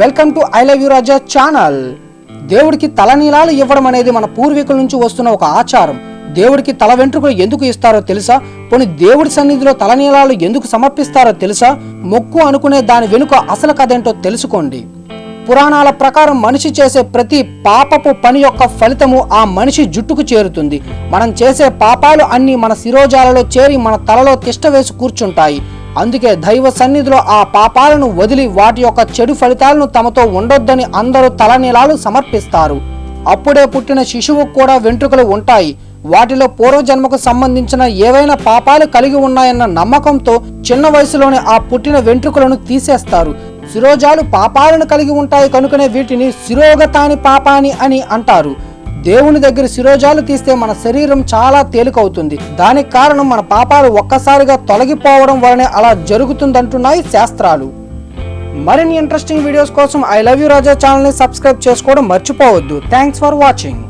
Welcome to I love you Raja channel. దేవుడికి తలనీలాలు ఇవ్వడం అనేది మన పూర్వీకుల నుంచి వస్తున్న ఒక ఆచారం. దేవుడికి తల వెంట్రుకలు ఎందుకు ఇస్తారో తెలుసా? పోనీ దేవుడి సన్నిధిలో తలనీలాలు ఎందుకు సమర్పిస్తారో తెలుసా? మొక్కు అనుకునే దాని వెనుక అసలు కథేంటో తెలుసుకోండి. పురాణాల ప్రకారం మనిషి చేసే ప్రతి పాపపు పని యొక్క ఫలితము ఆ మనిషి జుట్టుకు చేరుతుంది. మనం చేసే పాపాలు అన్నీ మన శిరోజాలలో చేరి మన తలలో తిష్ట వేసి కూర్చుంటాయి. అందుకే దైవ సన్నిధిలో ఆ పాపాలను వదిలి వాటి యొక్క చెడు ఫలితాలను తమతో ఉండొద్దని అందరూ తలనీలాలు సమర్పిస్తారు. అప్పుడే పుట్టిన శిశువు కూడా వెంట్రుకలు ఉంటాయి. వాటిలో పూర్వజన్మకు సంబంధించిన ఏవైనా పాపాలు కలిగి ఉన్నాయన్న నమ్మకంతో చిన్న వయసులోనే ఆ పుట్టిన వెంట్రుకలను తీసేస్తారు. శిరోజాలు పాపాలను కలిగి ఉంటాయి కనుకనే వీటిని శిరోగతాని పాపాని అని అంటారు. దేవుని దగ్గర శిరోజాలు తీస్తే మన శరీరం చాలా తేలికవుతుంది. దానికి కారణం మన పాపాలు ఒక్కసారిగా తొలగిపోవడం వలనే అలా జరుగుతుందంటున్నాయి శాస్త్రాలు. మరిన్ని ఇంట్రెస్టింగ్ వీడియోస్ కోసం ఐ లవ్ యూ రాజా ఛానల్ని సబ్స్క్రైబ్ చేసుకోవడం మర్చిపోవద్దు. Thanks for watching